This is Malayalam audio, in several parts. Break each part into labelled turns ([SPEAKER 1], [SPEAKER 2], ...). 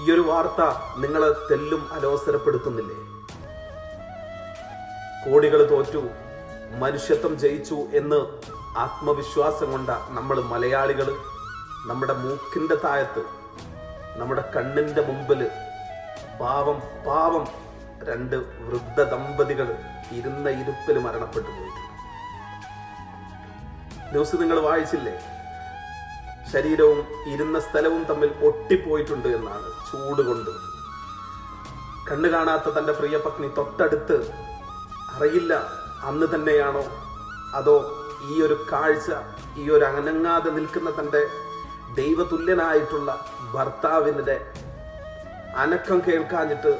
[SPEAKER 1] ഈ ഒരു വാർത്ത നിങ്ങളെ തെല്ലും അലോസരപ്പെടുത്തുന്നില്ലേ? കോടികൾ തോറ്റു മനുഷ്യത്വം ജയിച്ചു എന്ന് ആത്മവിശ്വാസം കൊണ്ട നമ്മൾ മലയാളികൾ നമ്മുടെ മൂക്കിന്റെ താഴത്ത് നമ്മുടെ കണ്ണിന്റെ മുമ്പിൽ പാവം പാവം രണ്ട് വൃദ്ധ ദമ്പതികൾ ഇരുന്ന ഇരുപ്പിൽ മരണപ്പെട്ടു പോയിട്ടുണ്ട്. ന്യൂസ് നിങ്ങൾ വായിച്ചില്ലേ? ശരീരവും ഇരുന്ന സ്ഥലവും തമ്മിൽ ഒട്ടിപ്പോയിട്ടുണ്ട് എന്നാണ് ചൂട് കൊണ്ട്. കണ്ണു കാണാത്ത തന്റെ പ്രിയ പത്നി തൊട്ടടുത്ത് അറിയില്ല അന്ന് തന്നെയാണോ? അതോ ഈ ഒരു കാഴ്ച ഈ ഒരു അനങ്ങാതെ നിൽക്കുന്ന തന്റെ ദൈവതുല്യനായിട്ടുള്ള ഭർത്താവിന്റെ അനക്കം കേൾക്കാഞ്ഞിട്ട്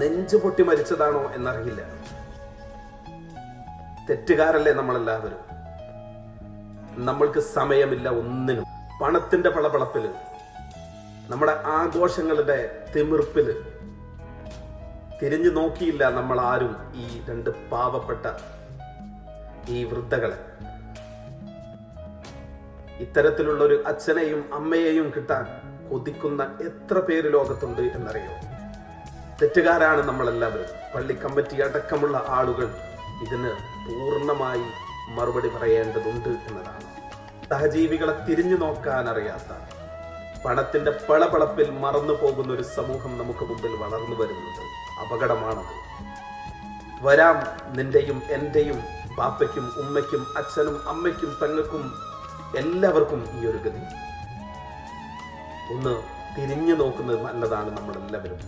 [SPEAKER 1] നെഞ്ചു പൊട്ടി മരിച്ചതാണോ എന്നറിയില്ല. തെറ്റുകാരല്ലേ നമ്മളെല്ലാവരും? നമ്മൾക്ക് സമയമില്ല ഒന്നിനും. പണത്തിന്റെ പളപളപ്പിൽ നമ്മുടെ ആഘോഷങ്ങളുടെ തിമിർപ്പിൽ. തിരിഞ്ഞു നോക്കിയില്ല നമ്മൾ ആരും ഈ രണ്ട് പാവപ്പെട്ട ഈ വൃദ്ധകളെ. ഇത്തരത്തിലുള്ള ഒരു അച്ഛനെയും അമ്മയെയും കിട്ടാൻ കൊതിക്കുന്ന എത്ര പേര് ലോകത്തുണ്ട് എന്നറിയോ? തെറ്റുകാരാണ് നമ്മളെല്ലാവരും. പള്ളി കമ്മിറ്റി അടക്കമുള്ള ആളുകൾ ഇതിന് പൂർണമായി മറുപടി പറയേണ്ടതുണ്ട് എന്നതാണ്. സഹജീവികളെ തിരിഞ്ഞു നോക്കാൻ അറിയാത്ത പണത്തിന്റെ പളപളപ്പിൽ മറന്നു പോകുന്ന ഒരു സമൂഹം നമുക്ക് മുമ്പിൽ വളർന്നു വരുന്നത് അപകടമാണത്. വരാം നിന്റെയും എന്റെയും പാപ്പയ്ക്കും ഉമ്മയ്ക്കും അച്ഛനും അമ്മയ്ക്കും പെങ്ങൾക്കും എല്ലാവർക്കും ഈ ഒരു ഗതി. ഒന്ന് തിരിഞ്ഞു നോക്കുന്നത് നല്ലതാണ് നമ്മളെല്ലാവരും.